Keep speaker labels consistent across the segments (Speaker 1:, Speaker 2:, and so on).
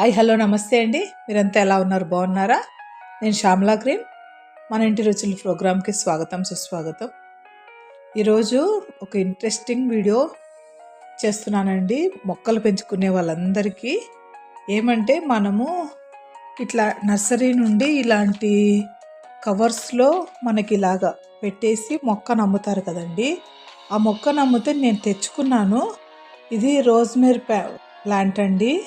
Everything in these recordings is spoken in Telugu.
Speaker 1: హాయ్ హలో నమస్తే అండి. మీరంతా ఎలా ఉన్నారు? బాగున్నారా? నేను శ్యామలా గ్రీన్. మన ఇంటి రుచుల ప్రోగ్రామ్కి స్వాగతం సుస్వాగతం. ఈరోజు ఒక ఇంట్రెస్టింగ్ వీడియో చేస్తున్నానండి. మొక్కలు పెంచుకునే వాళ్ళందరికీ. ఏమంటే మనము ఇట్లా నర్సరీ నుండి ఇలాంటి కవర్స్లో మనకి ఇలాగా పెట్టేసి మొక్కను అమ్ముతారు కదండి. ఆ మొక్కను అమ్మితే నేను తెచ్చుకున్నాను. ఇది రోజ్మేర్ ప్లా ప్లాంట్ అండి.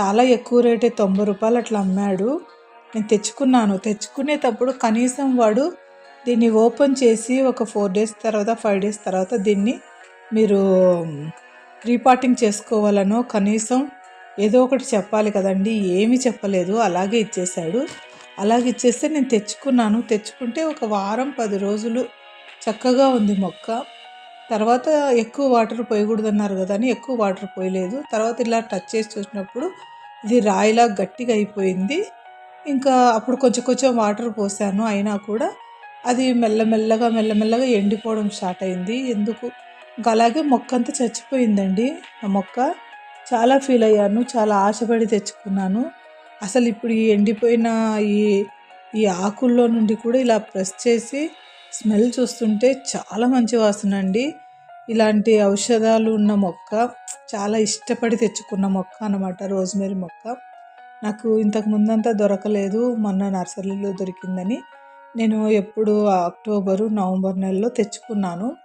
Speaker 1: చాలా ఎక్కువ రేటే తొంభై రూపాయలు అట్లా అమ్మాడు. నేను తెచ్చుకున్నాను. తెచ్చుకునేటప్పుడు కనీసం వాడు దీన్ని ఓపెన్ చేసి ఒక ఫోర్ డేస్ తర్వాత ఫైవ్ డేస్ తర్వాత దీన్ని మీరు రీపార్టింగ్ చేసుకోవాలనో కనీసం ఏదో ఒకటి చెప్పాలి కదండి. ఏమీ చెప్పలేదు. అలాగే ఇచ్చేశాడు. అలాగే ఇచ్చేస్తే నేను తెచ్చుకున్నాను. తెచ్చుకుంటే ఒక వారం పది రోజులు చక్కగా ఉంది మొక్క. తర్వాత ఎక్కువ వాటర్ పోయకూడదన్నారు కదా అని ఎక్కువ వాటర్ పోయలేదు. తర్వాత ఇలా టచ్ చేసి చూసినప్పుడు ఇది రాయిలా గట్టిగా అయిపోయింది. ఇంకా అప్పుడు కొంచెం కొంచెం వాటర్ పోసాను. అయినా కూడా అది మెల్లమెల్లగా మెల్లమెల్లగా ఎండిపోవడం స్టార్ట్ అయింది. ఎందుకు? ఇంకా అలాగే మొక్క అంతా చచ్చిపోయిందండి. ఆ మొక్క చాలా ఫీల్ అయ్యాను. చాలా ఆశపడి తెచ్చుకున్నాను. అసలు ఇప్పుడు ఈ ఎండిపోయిన ఈ ఈ ఆకుల్లో నుండి కూడా ఇలా ప్రెస్ చేసి స్మెల్ చూస్తుంటే చాలా మంచి వాసన అండి. ఇలాంటి ఔషధాలు ఉన్న మొక్క చాలా ఇష్టపడి తెచ్చుకున్న మొక్క అనమాట రోజ్మేరీ మొక్క. నాకు ఇంతకు ముందంతా దొరకలేదు మొన్న నర్సరీలో దొరికిందని. నేను ఎప్పుడు అక్టోబరు నవంబర్ నెలలో తెచ్చుకున్నాను.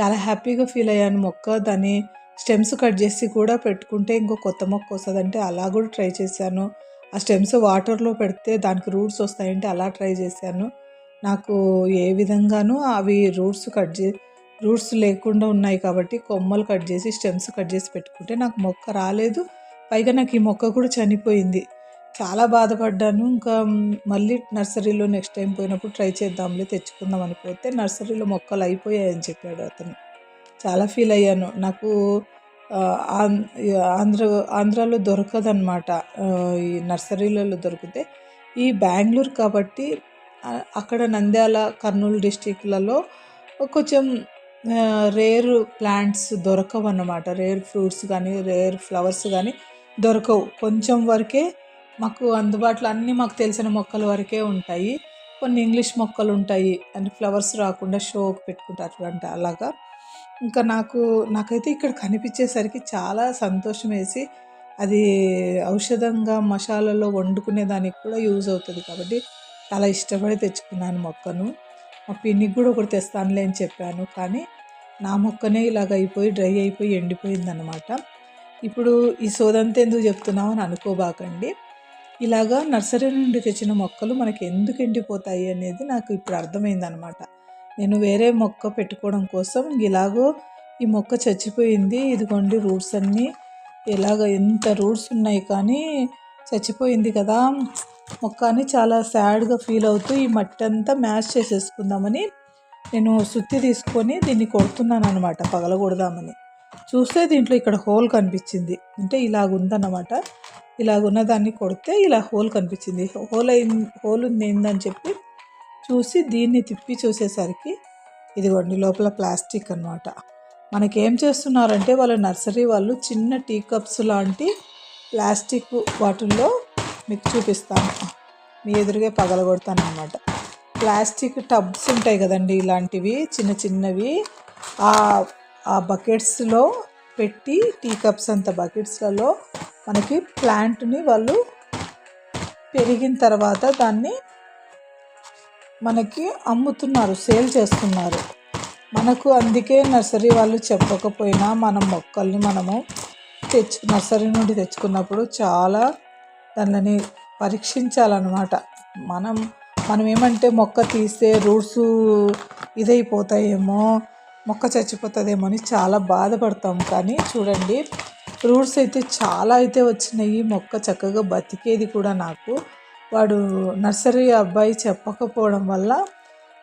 Speaker 1: చాలా హ్యాపీగా ఫీల్ అయ్యాను మొక్క దాన్ని స్టెమ్స్ కట్ చేసి కూడా పెట్టుకుంటే ఇంకో కొత్త మొక్క వస్తుందంటే అలా కూడా ట్రై చేశాను. ఆ స్టెమ్స్ వాటర్లో పెడితే దానికి రూట్స్ వస్తాయంటే అలా ట్రై చేశాను. నాకు ఏ విధంగానూ అవి రూట్స్ కట్ చే రూట్స్ లేకుండా ఉన్నాయి కాబట్టి కొమ్మలు కట్ చేసి స్టెమ్స్ కట్ చేసి పెట్టుకుంటే నాకు మొక్క రాలేదు. పైగా నాకు ఈ మొక్క కూడా చనిపోయింది. చాలా బాధపడ్డాను. ఇంకా మళ్ళీ నర్సరీలో నెక్స్ట్ టైం పోయినప్పుడు ట్రై చేద్దాంలే తెచ్చుకుందాం అనిపోతే నర్సరీలో మొక్కలు అయిపోయాయని చెప్పాడు అతను. చాలా ఫీల్ అయ్యాను. నాకు ఆంధ్ర ఆంధ్రాలో దొరకదనమాట ఈ నర్సరీలలో దొరికితే. ఈ బెంగళూరు కాబట్టి అక్కడ నంద్యాల కర్నూలు డిస్టిక్లలో కొంచెం రేర్ ప్లాంట్స్ దొరకవు అన్నమాట. రేర్ ఫ్రూట్స్ కానీ రేర్ ఫ్లవర్స్ కానీ దొరకవు. కొంచెం వరకే మాకు అందుబాటులో అన్నీ మాకు తెలిసిన మొక్కల వరకే ఉంటాయి. కొన్ని ఇంగ్లీష్ మొక్కలు ఉంటాయి. అండ్ ఫ్లవర్స్ రాకుండా షోకి పెట్టుకుంటారు అంటే అలాగా. ఇంకా నాకు నాకైతే ఇక్కడ కనిపించేసరికి చాలా సంతోషం వేసి అది ఔషధంగా మసాలలో వండుకునే దానికి కూడా యూజ్ అవుతుంది కాబట్టి చాలా ఇష్టపడి తెచ్చుకున్నాను మొక్కను. మా పిన్నికి కూడా ఒకటి తెస్తానులే అని చెప్పాను. కానీ నా మొక్కనే ఇలాగ అయిపోయి డ్రై అయిపోయి ఎండిపోయిందనమాట ఇప్పుడు ఈ సోదంతా ఎందుకు చెప్తున్నావు అని అనుకోబాకండి. ఇలాగా నర్సరీ నుండి తెచ్చిన మొక్కలు మనకి ఎందుకు ఎండిపోతాయి అనేది నాకు ఇప్పుడు అర్థమైందనమాట నేను వేరే మొక్క పెట్టుకోవడం కోసం ఇలాగో ఈ మొక్క చచ్చిపోయింది. ఇదిగోండి రూట్స్ అన్నీ. ఎలాగ ఎంత రూట్స్ ఉన్నాయి కానీ చచ్చిపోయింది కదా. మొక్క చాలా సాడ్గా ఫీల్ అవుతూ ఈ మట్టి అంతా మ్యాచ్ చేసేసుకుందామని నేను సుత్తి తీసుకొని దీన్ని కొడుతున్నాను అనమాట పగలగొడదామని. చూస్తే దీంట్లో ఇక్కడ హోల్ కనిపించింది. అంటే ఇలాగుందన్నమాట. ఇలాగున్న దాన్ని కొడితే ఇలా హోల్ కనిపించింది. హోల్ అయింది హోల్ ఉంది ఏందని చెప్పి చూసి దీన్ని తిప్పి చూసేసరికి ఇదిగోండి లోపల ప్లాస్టిక్ అనమాట మనకేం చేస్తున్నారంటే వాళ్ళ నర్సరీ వాళ్ళు చిన్న టీ కప్స్ లాంటి ప్లాస్టిక్ వాటిల్లో మీకు చూపిస్తాను. మీ ఎదురుగా పగలగొడతాను అనమాట ప్లాస్టిక్ టబ్స్ ఉంటాయి కదండి ఇలాంటివి చిన్న చిన్నవి. ఆ బకెట్స్లో పెట్టి టీ కప్స్ అంత బకెట్స్లలో మనకి ప్లాంట్ని వాళ్ళు పెరిగిన తర్వాత దాన్ని మనకి అమ్ముతున్నారు సేల్ చేస్తున్నారు. మనకు అందుకే నర్సరీ వాళ్ళు చెప్పకపోయినా మనం మొక్కల్ని మనము తెచ్చు నర్సరీ నుండి తెచ్చుకున్నప్పుడు చాలా దానిని పరీక్షించాలన్నమాట. మనం మనం ఏమంటే మొక్క తీస్తే రూట్స్ ఇదైపోతాయేమో మొక్క చచ్చిపోతుందేమో అని చాలా బాధపడతాం. కానీ చూడండి రూట్స్ అయితే చాలా అయితే వచ్చినాయి. మొక్క చక్కగా బతికేది కూడా నాకు. వాడు నర్సరీ అబ్బాయి చెప్పకపోవడం వల్ల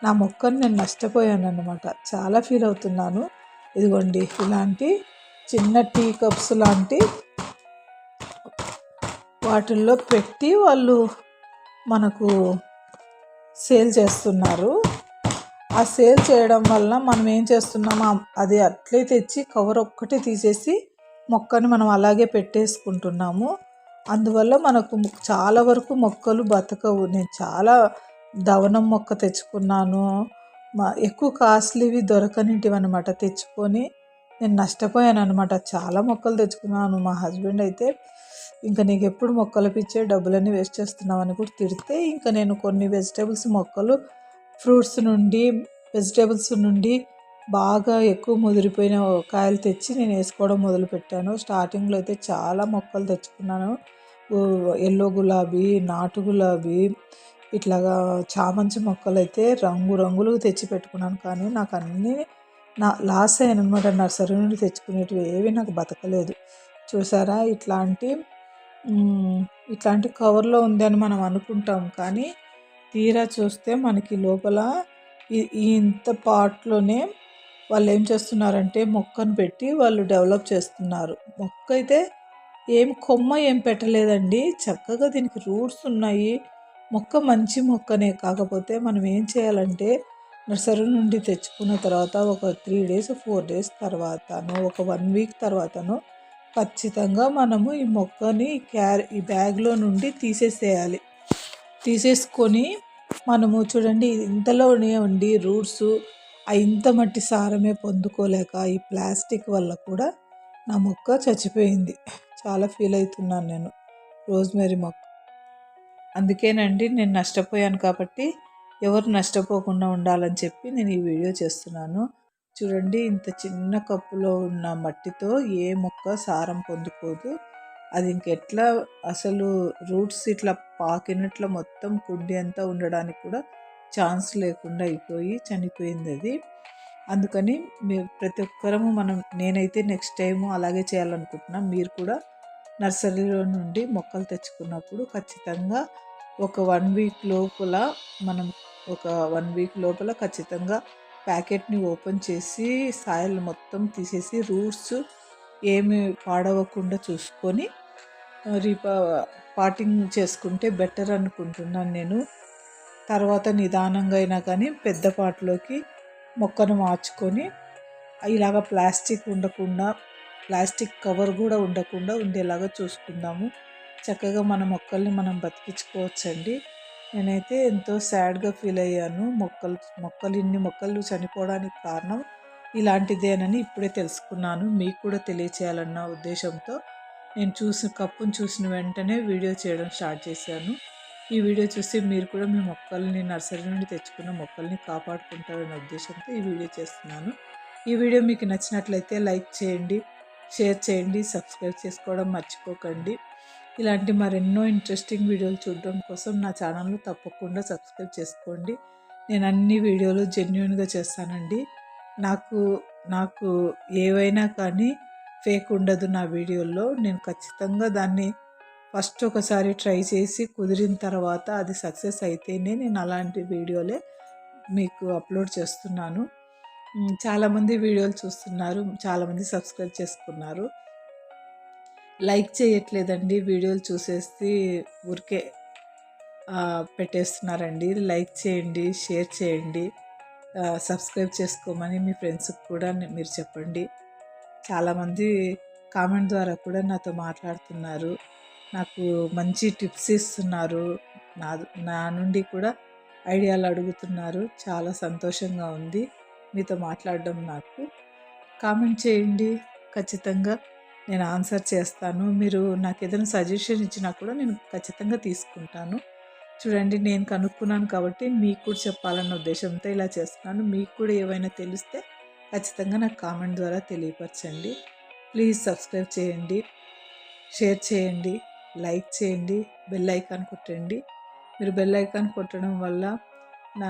Speaker 1: నా మొక్కను నేను నష్టపోయాను అనమాట చాలా ఫీల్ అవుతున్నాను. ఇదిగోండి ఇలాంటి చిన్న టీ కప్స్ లాంటి వాటిల్లో పెట్టి వాళ్ళు మనకు సేల్ చేస్తున్నారు. ఆ సేల్ చేయడం వల్ల మనం ఏం చేస్తున్నాము అది అట్లే తెచ్చి కవర్ ఒక్కటి తీసేసి మొక్కని మనం అలాగే పెట్టేసుకుంటున్నాము. అందువల్ల మనకు చాలా వరకు మొక్కలు బతకవు. నేను చాలా దవనం మొక్క తెచ్చుకున్నాను. మా ఎక్కువ కాస్ట్లీవి దొరకనిటివి అనమాట తెచ్చుకొని. నేను నష్టపోయాను అనమాట చాలా మొక్కలు తెచ్చుకున్నాను. మా హస్బెండ్ అయితే ఇంకా నీకు ఎప్పుడు మొక్కలు పిచ్చే డబ్బులన్నీ వేస్ట్ చేస్తున్నావు అని కూడా తిడితే ఇంకా నేను కొన్ని వెజిటేబుల్స్ మొక్కలు ఫ్రూట్స్ నుండి వెజిటేబుల్స్ నుండి బాగా ఎక్కువ ముదిరిపోయిన కాయలు తెచ్చి నేను వేసుకోవడం మొదలుపెట్టాను. స్టార్టింగ్లో అయితే చాలా మొక్కలు తెచ్చుకున్నాను. ఎల్లో గులాబీ నాటు గులాబీ ఇట్లాగా చామంతి మొక్కలు అయితే రంగు రంగులు తెచ్చి పెట్టుకున్నాను. కానీ నాకు అన్నీ నా లాస్ అయ్యాను అనమాట నర్సరీ నుండి తెచ్చుకునేటివి ఏవి నాకు బతకలేదు. చూసారా? ఇట్లాంటి ఇట్లాంటి కవర్లో ఉంది అని మనం అనుకుంటాం. కానీ తీరా చూస్తే మనకి లోపల ఈ ఇంత పార్ట్లోనే వాళ్ళు ఏం చేస్తున్నారంటే మొక్కను పెట్టి వాళ్ళు డెవలప్ చేస్తున్నారు. మొక్క అయితే ఏం కొమ్మ ఏం పెట్టలేదండి. చక్కగా దీనికి రూట్స్ ఉన్నాయి. మొక్క మంచి మొక్కనే. కాకపోతే మనం ఏం చేయాలంటే నర్సరీ నుండి తెచ్చుకున్న తర్వాత ఒక త్రీ డేస్ ఫోర్ డేస్ తర్వాతను ఒక వన్ వీక్ తర్వాతను ఖచ్చితంగా మనము ఈ మొక్కని క్యారీ ఈ బ్యాగ్లో నుండి తీసేసేయాలి. తీసేసుకొని మనము చూడండి ఇంతలోనే ఉండి రూట్స్ ఇంత మట్టి సారమే పొందుకోలేక ఈ ప్లాస్టిక్ వల్ల కూడా నా మొక్క చచ్చిపోయింది. చాలా ఫీల్ అవుతున్నాను నేను రోజ్మెరీ మొక్క. అందుకేనండి నేను నష్టపోయాను కాబట్టి ఎవరు నష్టపోకుండా ఉండాలని చెప్పి నేను ఈ వీడియో చేస్తున్నాను. చూడండి ఇంత చిన్న కప్పులో ఉన్న మట్టితో ఏ మొక్క సారం పొందుకోదు. అది ఇంకెట్లా అసలు రూట్స్ ఇట్లా పాకినట్ల మొత్తం కుండి అంతా ఉండడానికి కూడా ఛాన్స్ లేకుండా అయిపోయి చనిపోయింది అది. అందుకని మీరు ప్రతి ఒక్కరము మనం నేనైతే నెక్స్ట్ టైము అలాగే చేయాలనుకుంటున్నాను మీరు కూడా నర్సరీలో నుండి మొక్కలు తెచ్చుకున్నప్పుడు ఖచ్చితంగా ఒక వన్ వీక్ లోపల మనం ఒక వన్ వీక్ లోపల ఖచ్చితంగా ప్యాకెట్ని ఓపెన్ చేసి సాయిల్ మొత్తం తీసేసి రూట్స్ ఏమి పాడవకుండా చూసుకొని రీపా పాటింగ్ చేసుకుంటే బెటర్ అనుకుంటున్నాను నేను. తర్వాత నిదానంగా అయినా కానీ పెద్ద పాటలోకి మొక్కను మార్చుకొని ఇలాగ ప్లాస్టిక్ ఉండకుండా ప్లాస్టిక్ కవర్ కూడా ఉండకుండా ఉండేలాగా చూసుకుందాము. చక్కగా మన మొక్కల్ని మనం బతికించుకోవచ్చండి. నేనైతే ఎంతో సాడ్గా ఫీల్ అయ్యాను. మొక్కలు మొక్కలు ఇన్ని మొక్కలు చనిపోవడానికి కారణం ఇలాంటిదేనని ఇప్పుడే తెలుసుకున్నాను. మీకు కూడా తెలియచేయాలన్న ఉద్దేశంతో నేను చూసిన కప్పును చూసిన వెంటనే వీడియో చేయడం స్టార్ట్ చేశాను. ఈ వీడియో చూసి మీరు కూడా మీ మొక్కల్ని నర్సరీ నుండి తెచ్చుకున్న మొక్కల్ని కాపాడుకుంటారనే ఉద్దేశంతో ఈ వీడియో చేస్తున్నాను. ఈ వీడియో మీకు నచ్చినట్లయితే లైక్ చేయండి షేర్ చేయండి సబ్స్క్రైబ్ చేసుకోవడం మర్చిపోకండి. ఇలాంటి మరెన్నో ఇంట్రెస్టింగ్ వీడియోలు చూడడం కోసం నా ఛానల్ను తప్పకుండా సబ్స్క్రైబ్ చేసుకోండి. నేను అన్ని వీడియోలు జెన్యున్గా చేస్తానండి. నాకు నాకు ఏవైనా కానీ ఫేక్ ఉండదు నా వీడియోల్లో నేను ఖచ్చితంగా దాన్ని ఫస్ట్ ఒకసారి ట్రై చేసి కుదిరిన తర్వాత అది సక్సెస్ అయితేనే నేను అలాంటి వీడియోలే మీకు అప్లోడ్ చేస్తున్నాను. చాలామంది వీడియోలు చూస్తున్నారు. చాలామంది సబ్స్క్రైబ్ చేసుకున్నారు. లైక్ చేయట్లేదండి వీడియోలు చూసేసి ఊరికే పెట్టేస్తున్నారండి. లైక్ చేయండి షేర్ చేయండి. సబ్స్క్రైబ్ చేసుకోమని మీ ఫ్రెండ్స్కి కూడా మీరు చెప్పండి. చాలామంది కామెంట్ ద్వారా కూడా నాతో మాట్లాడుతున్నారు. నాకు మంచి టిప్స్ ఇస్తున్నారు. నా నా నుండి కూడా ఐడియాలు అడుగుతున్నారు. చాలా సంతోషంగా ఉంది మీతో మాట్లాడడం నాకు. కామెంట్ చేయండి. ఖచ్చితంగా నేను ఆన్సర్ చేస్తాను. మీరు నాకు ఏదైనా సజెషన్ ఇచ్చినా కూడా నేను ఖచ్చితంగా తీసుకుంటాను. చూడండి నేను కనుక్కున్నాను కాబట్టి మీకు కూడా చెప్పాలన్న ఉద్దేశంతో ఇలా చేస్తున్నాను. మీకు కూడా ఏవైనా తెలిస్తే ఖచ్చితంగా నాకు కామెంట్ ద్వారా తెలియపరచండి. ప్లీజ్ సబ్స్క్రైబ్ చేయండి షేర్ చేయండి లైక్ చేయండి బెల్ ఐకాన్ కొట్టండి. మీరు బెల్ ఐకాన్ కొట్టడం వల్ల నా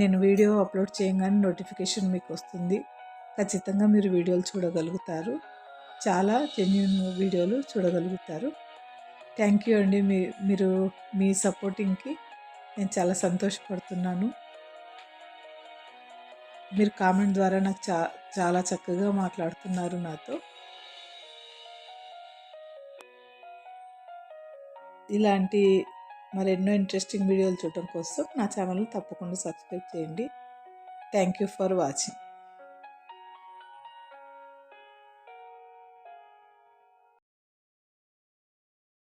Speaker 1: నేను వీడియో అప్లోడ్ చేయగానే నోటిఫికేషన్ మీకు వస్తుంది. ఖచ్చితంగా మీరు వీడియోలు చూడగలుగుతారు. చాలా జెన్యున్ వీడియోలు చూడగలుగుతారు. థ్యాంక్ యూ అండి మీ మీరు మీ సపోర్టింగ్కి నేను చాలా సంతోషపడుతున్నాను. మీరు కామెంట్ ద్వారా నాకు చా చాలా చక్కగా మాట్లాడుతున్నారు నాతో. ఇలాంటి మరెన్నో ఇంట్రెస్టింగ్ వీడియోలు చూడటం కోసం నా ఛానల్ని తప్పకుండా సబ్స్క్రైబ్ చేయండి. Thank you for watching